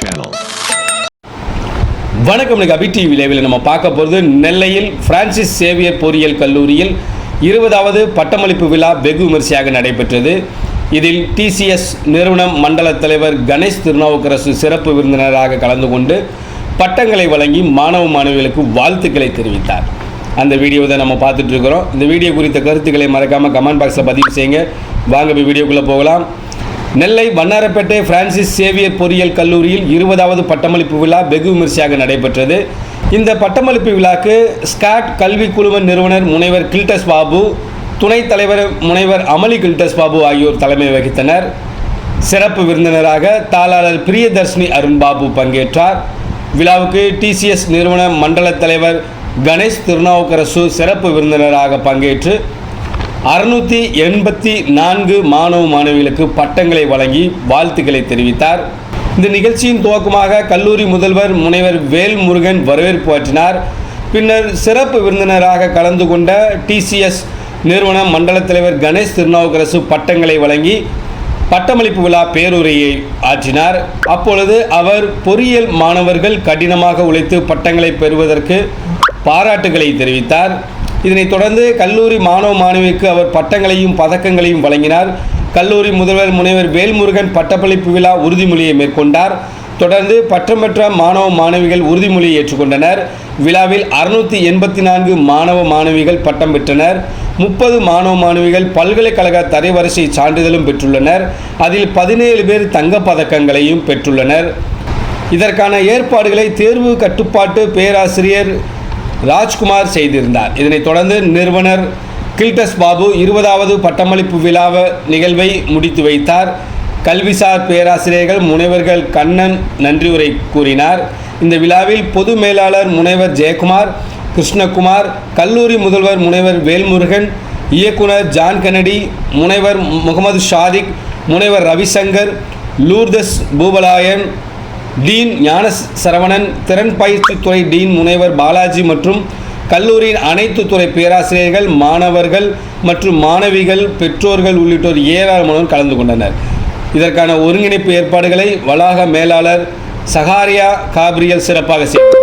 channel. வணக்கம் இன்னைக்கு அபி TV லைவில் நம்ம பார்க்க போகிறது நெல்லையில் பிரான்சிஸ் சேவியர் பொறியியல் கல்லூரியில் இருபதாவது பட்டமளிப்பு விழா வெகு விமரிசையாக நடைபெற்றது. இதில் டிசிஎஸ் நிறுவனம் மண்டல தலைவர் கணேஷ் திருநாவுக்கரசு சிறப்பு விருந்தினராக கலந்து கொண்டு பட்டங்களை வழங்கி மாணவ மாணவிகளுக்கு வாழ்த்துக்களை தெரிவித்தார். அந்த வீடியோ தான் நம்ம பார்த்துட்ருக்குறோம் இந்த வீடியோ குறித்த கருத்துக்களை மறக்காமல் கமெண்ட் பாக்ஸில் பதிவு செய்யுங்க. வாங்க போய் வீடியோக்குள்ளே போகலாம். நெல்லை வண்ணாரப்பேட்டை பிரான்சிஸ் சேவியர் பொறியியல் கல்லூரியில் இருபதாவது பட்டமளிப்பு விழா வெகு விமர்சையாக நடைபெற்றது. இந்த பட்டமளிப்பு விழாக்கு ஸ்காட் கல்வி குழும நிறுவனர் முனைவர் கில்டஸ் பாபு துணைத் தலைவர் முனைவர் அமளி கில்டஸ் பாபு ஆகியோர் தலைமை வகித்தனர். சிறப்பு விருந்தினராக தாளாளர் பிரியதர்ஷினி அருண் பாபு பங்கேற்றார். விழாவுக்கு டிசிஎஸ் நிறுவன மண்டல தலைவர் கணேஷ் திருநாவுக்கரசு சிறப்பு விருந்தினராக பங்கேற்று அறுநூற்றி எண்பத்தி நான்கு மாணவ மாணவிகளுக்கு பட்டங்களை வழங்கி வாழ்த்துக்களை தெரிவித்தார். இந்த நிகழ்ச்சியின் துவக்கமாக கல்லூரி முதல்வர் முனைவர் வேல்முருகன் வரவேற்பு ஆற்றினார். பின்னர் சிறப்பு விருந்தினராக கலந்து கொண்ட டிசிஎஸ் நிறுவன மண்டல தலைவர் கணேஷ் திருநாவுக்கரசு பட்டங்களை வழங்கி பட்டமளிப்பு விழா பேருரையை ஆற்றினார். அப்பொழுது அவர் பொறியியல் மாணவர்கள் கடினமாக உழைத்து பட்டங்களை பெறுவதற்கு பாராட்டுகளை தெரிவித்தார். இதனைத் தொடர்ந்து கல்லூரி மாணவ மாணவிக்கு அவர் பட்டங்களையும் பதக்கங்களையும் வழங்கினார். கல்லூரி முதல்வர் முனைவர் வேல்முருகன் பட்டப்பளிப்பு விழா உறுதிமொழியை மேற்கொண்டார். தொடர்ந்து பட்டம் பெற்ற மாணவ மாணவிகள் உறுதிமொழியை ஏற்றுக்கொண்டனர். விழாவில் அறுநூற்றி எண்பத்தி நான்கு மாணவ மாணவிகள் பட்டம் பெற்றனர். முப்பது மாணவ மாணவிகள் பல்கலைக்கழக தரைவரிசை சான்றிதழும் பெற்றுள்ளனர். அதில் பதினேழு பேர் தங்கப் பதக்கங்களையும் பெற்றுள்ளனர். இதற்கான ஏற்பாடுகளை தேர்வு கட்டுப்பாட்டு பேராசிரியர் ராஜ்குமார் செய்திருந்தார். இதனைத் தொடர்ந்து நிறுவனர் கில்டஸ் பாபு இருபதாவது பட்டமளிப்பு விழா நிகழ்வை முடித்து வைத்தார். கல்விசார் பேராசிரியர்கள் முனைவர்கள் கண்ணன் நன்றியுரை கூறினார். இந்த விழாவில் பொது மேலாளர் முனைவர் ஜெயக்குமார் கிருஷ்ணகுமார் கல்லூரி முதல்வர் முனைவர் வேல்முருகன் இயக்குனர் ஜான் கெனடி முனைவர் முகமது ஷாதிக் முனைவர் ரவிசங்கர் லூர்தஸ் பூபலாயன் டீன் ஞான சரவணன் திறன் பயிற்சி துறை டீன் முனைவர் பாலாஜி மற்றும் கல்லூரியின் அனைத்து துறை பேராசிரியர்கள் மாணவர்கள் மற்றும் மாணவிகள் பெற்றோர்கள் உள்ளிட்டோர் ஏராளமானோர் கலந்து கொண்டனர். இதற்கான ஒருங்கிணைப்பு ஏற்பாடுகளை வளாக மேலாளர் சகாரியா காப்ரியல் சிறப்பாக செய்தார்